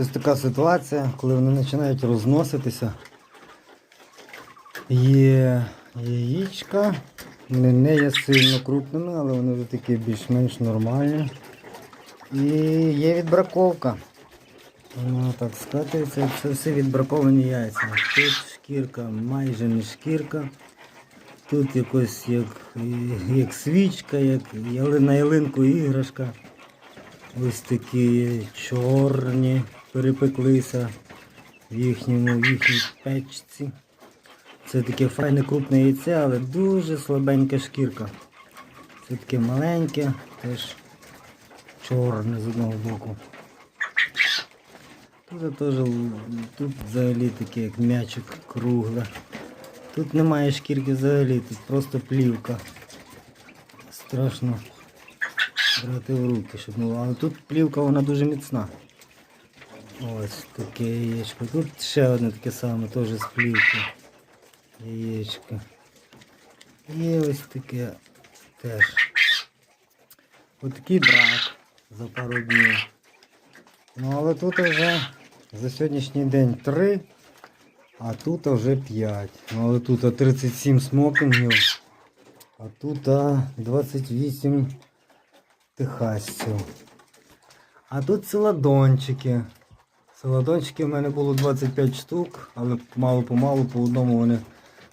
Ось така ситуація, коли вони починають розноситися. Є яєчка, вони не є сильно крупними, але вони вже такі більш-менш нормальні. І є відбраковка. Воно так скатується, це все відбраковані яйця. Тут шкірка, майже не шкірка. Тут якось як, як свічка, як яли- на ялинку іграшка. Ось такі чорні перепеклися в їхньому в їхній печці. Це таке файне крупне яйце, але дуже слабенька шкірка. Це таке маленьке, теж чорне з одного боку. Тут теж тут взагалі таке як м'ячик кругле. Тут немає шкірки взагалі, тут просто плівка. Страшно брати в руки, щоб було. Але тут плівка вона дуже міцна. Ось таке яєчко. Тут ще одне таке саме, теж з плівки. Яєчко. І ось таке теж. Ось такий брак за пару днів. Ну але тут вже за сьогоднішній день 3, а тут вже 5. Ну але тут 37 смокінгів, а тут 28 техасців. А тут селадончики. Селадончики в мене було 25 штук, але мало-помалу по одному вони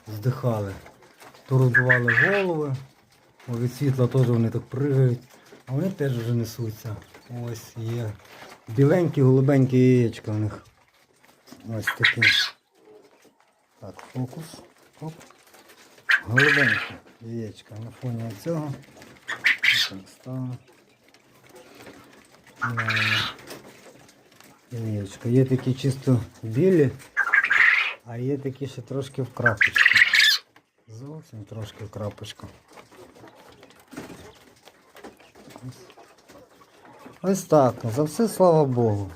здихали. То голови, о, від світла теж вони так пригають, а вони теж вже несуться. Ось є. Біленькі, голубенькі яєчка в них. Ось такі. Так, фокус. Оп. Голубенькі яєчка на фоні цього. Ставимо. Яєчко. Є такі чисто білі, а є такі ще трошки в крапочку. Зовсім трошки в крапочку. Ось так. За все слава Богу.